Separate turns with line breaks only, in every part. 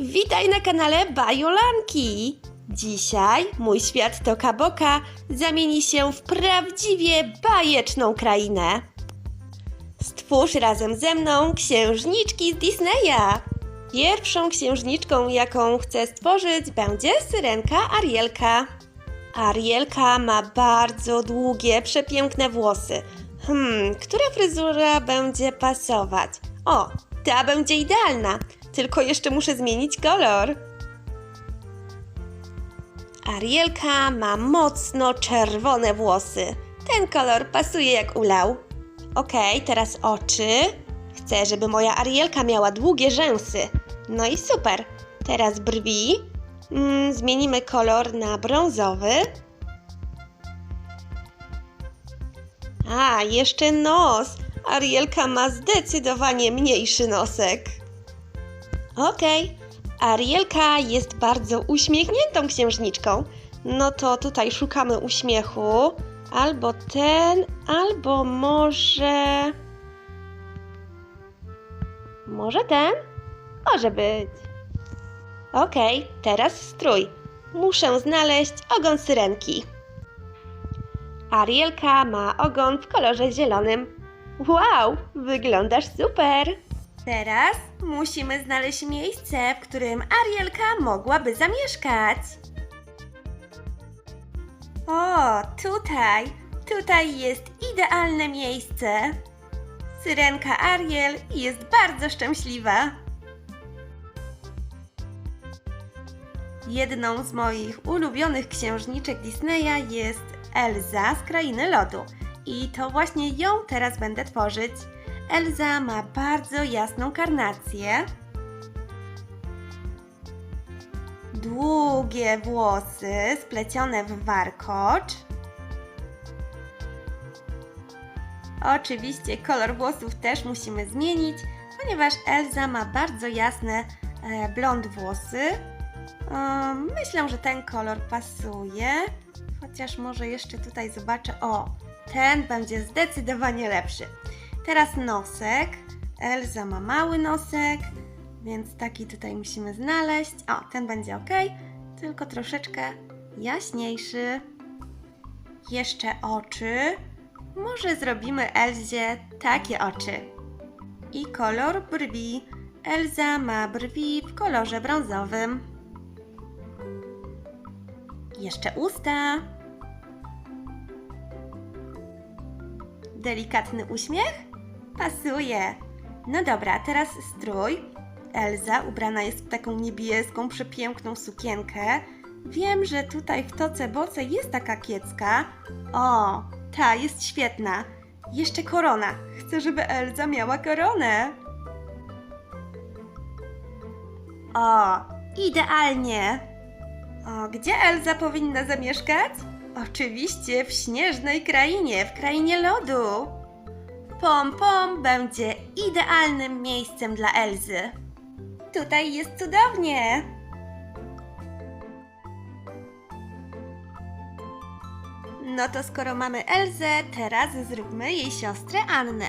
Witaj na kanale Bajolanki! Dzisiaj mój świat Toka Boka zamieni się w prawdziwie bajeczną krainę. Stwórz razem ze mną księżniczki z Disneya. Pierwszą księżniczką, jaką chcę stworzyć, będzie syrenka Arielka. Arielka ma bardzo długie, przepiękne włosy. Hmm, która fryzura będzie pasować? O, ta będzie idealna, tylko jeszcze muszę zmienić kolor. Arielka ma mocno czerwone włosy. Ten kolor pasuje jak ulał. Okej, teraz oczy. Chcę, żeby moja Arielka miała długie rzęsy. No i super. Teraz brwi. Mm, zmienimy kolor na brązowy. A, jeszcze nos. Arielka ma zdecydowanie mniejszy nosek. Okej, Arielka jest bardzo uśmiechniętą księżniczką. No to tutaj szukamy uśmiechu. Albo ten, albo może. Może ten? Może być. Okej, teraz strój. Muszę znaleźć ogon syrenki. Arielka ma ogon w kolorze zielonym. Wow, wyglądasz super! Teraz musimy znaleźć miejsce, w którym Arielka mogłaby zamieszkać. O, tutaj, tutaj jest idealne miejsce. Syrenka Ariel jest bardzo szczęśliwa. Jedną z moich ulubionych księżniczek Disneya jest Elza z Krainy Lodu. I to właśnie ją teraz będę tworzyć. Elza ma bardzo jasną karnację. Długie włosy splecione w warkocz. Oczywiście kolor włosów też musimy zmienić, ponieważ Elza ma bardzo jasne e, blond włosy. E, myślę, że ten kolor pasuje, chociaż może jeszcze tutaj zobaczę. O, ten będzie zdecydowanie lepszy. Teraz nosek. Elza ma mały nosek, więc taki tutaj musimy znaleźć. O, ten będzie ok, tylko troszeczkę jaśniejszy. Jeszcze oczy. Może zrobimy Elzie takie oczy. I kolor brwi. Elza ma brwi w kolorze brązowym. Jeszcze usta. Delikatny uśmiech? Pasuje. No dobra, teraz strój. Elza ubrana jest w taką niebieską, przepiękną sukienkę. Wiem, że tutaj w toce boce jest taka kiecka. O, ta jest świetna. Jeszcze korona. Chcę, żeby Elza miała koronę. O, idealnie. O, gdzie Elza powinna zamieszkać? Oczywiście w śnieżnej krainie, w krainie lodu. Pom Pom będzie idealnym miejscem dla Elzy. Tutaj jest cudownie. No to skoro mamy Elzę, teraz zróbmy jej siostrę Annę.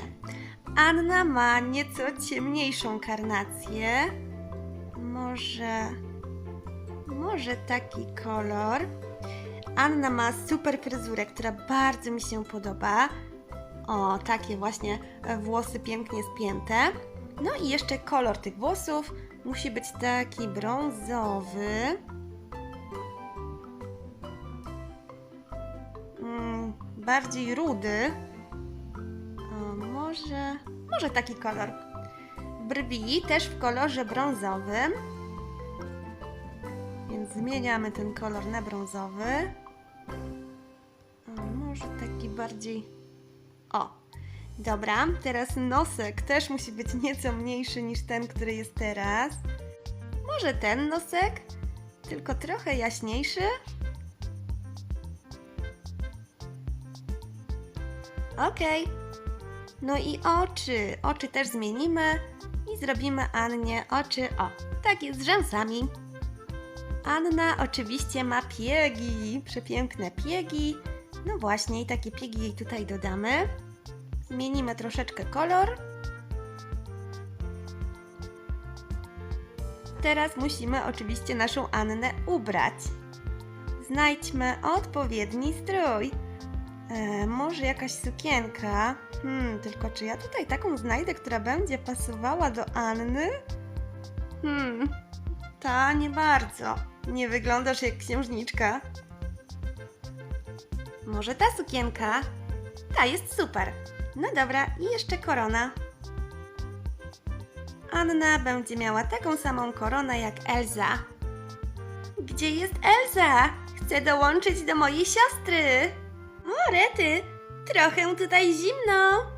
Anna ma nieco ciemniejszą karnację. Może. Może taki kolor. Anna ma super fryzurę, która bardzo mi się podoba. O, takie właśnie włosy pięknie spięte. No i jeszcze kolor tych włosów musi być taki brązowy. Mm, bardziej rudy. O, może, może taki kolor. Brwi też w kolorze brązowym. Więc zmieniamy ten kolor na brązowy. O, może taki bardziej. O, dobra. Teraz nosek też musi być nieco mniejszy niż ten, który jest teraz. Może ten nosek, tylko trochę jaśniejszy. Okej. No i oczy. Oczy też zmienimy i zrobimy Annie oczy, o, takie z rzęsami. Anna oczywiście ma piegi, przepiękne piegi. No właśnie, i takie piegi jej tutaj dodamy. Zmienimy troszeczkę kolor. teraz musimy oczywiście naszą Annę ubrać. Znajdźmy odpowiedni strój. E, może jakaś sukienka. Hmm, tylko czy ja tutaj taką znajdę, która będzie pasowała do Anny? Hmm, ta nie bardzo. Nie wyglądasz jak księżniczka. Może ta sukienka? Ta jest super. No dobra, i jeszcze korona. Anna będzie miała taką samą koronę jak Elza. Gdzie jest Elza? Chcę dołączyć do mojej siostry. O, Rety, trochę tutaj zimno.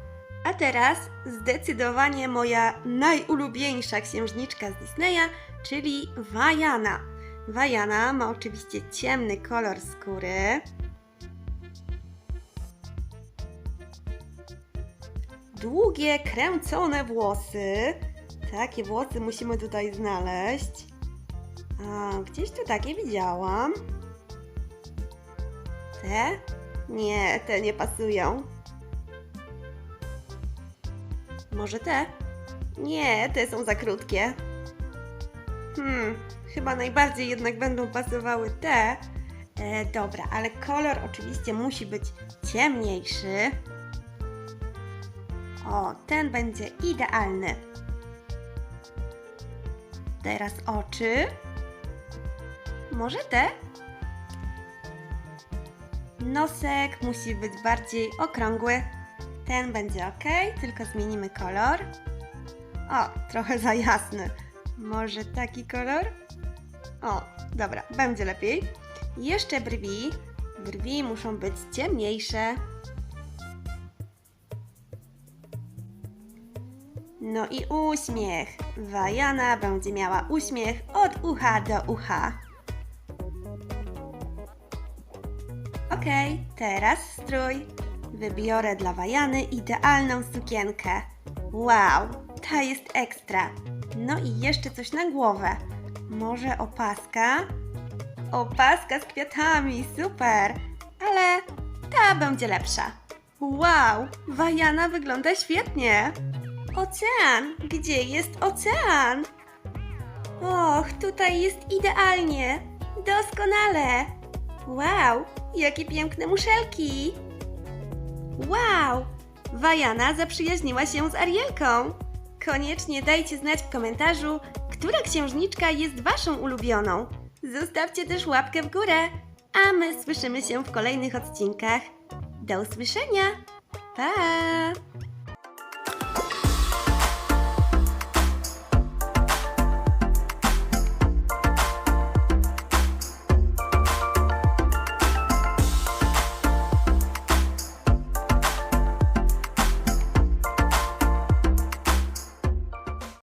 A teraz zdecydowanie moja najulubieńsza księżniczka z Disneya, czyli Wajana. Wajana ma oczywiście ciemny kolor skóry. Długie, kręcone włosy. Takie włosy musimy tutaj znaleźć. A, gdzieś tu takie widziałam. Te? Nie, te nie pasują. Może te? Nie, te są za krótkie. Hmm, chyba najbardziej jednak będą pasowały te. E, dobra, ale kolor oczywiście musi być ciemniejszy. O, ten będzie idealny. Teraz oczy. Może te? Nosek musi być bardziej okrągły. Ten będzie ok, tylko zmienimy kolor. O, trochę za jasny. Może taki kolor? O, dobra, będzie lepiej. Jeszcze brwi. Brwi muszą być ciemniejsze. No i uśmiech. Wajana będzie miała uśmiech od ucha do ucha. Okej, teraz strój. Wybiorę dla Wajany idealną sukienkę. Wow, ta jest ekstra. No i jeszcze coś na głowę. Może opaska? Opaska z kwiatami, super. Ale ta będzie lepsza. Wow, Wajana wygląda świetnie. Ocean! Gdzie jest ocean? Och, tutaj jest idealnie! Doskonale! Wow, jakie piękne muszelki! Wow! Wajana zaprzyjaźniła się z Arielką. Koniecznie dajcie znać w komentarzu, która księżniczka jest waszą ulubioną. Zostawcie też łapkę w górę, a my słyszymy się w kolejnych odcinkach. Do usłyszenia! Pa!